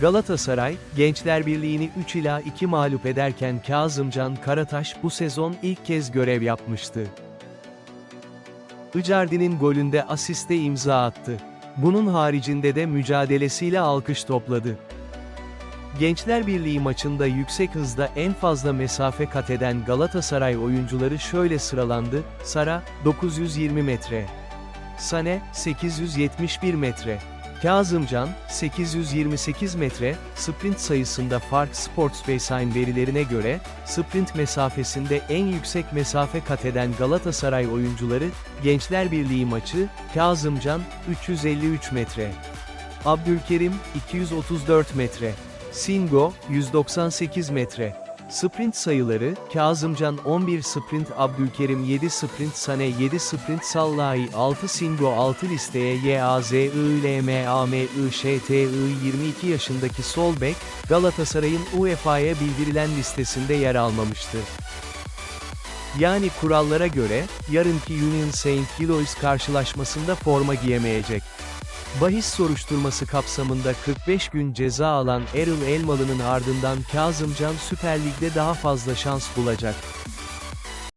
Galatasaray, Gençler Birliği'ni 3 ila 2 mağlup ederken Kazımcan Karataş bu sezon ilk kez görev yapmıştı. Icardi'nin golünde asiste imza attı. Bunun haricinde de mücadelesiyle alkış topladı. Gençler Birliği maçında yüksek hızda en fazla mesafe kat eden Galatasaray oyuncuları şöyle sıralandı, Sara, 920 metre. Sane, 871 metre. Kazımcan, 828 metre, sprint sayısında Fark Sports Baseline verilerine göre, sprint mesafesinde en yüksek mesafe kat eden Galatasaray oyuncuları, Gençler Birliği maçı, Kazımcan, 353 metre. Abdülkerim, 234 metre. Singo, 198 metre. Sprint sayıları, Kazımcan 11 sprint Abdülkerim 7 sprint Sane 7 sprint Sallahi 6 Singo 6 listeye YAZILMAMIŞTI 22 yaşındaki sol bek, Galatasaray'ın UEFA'ya bildirilen listesinde yer almamıştı. Yani kurallara göre, yarınki Union Saint Gillois karşılaşmasında forma giyemeyecek. Bahis soruşturması kapsamında 45 gün ceza alan Erol Elmalı'nın ardından Kazımcan Süper Lig'de daha fazla şans bulacak.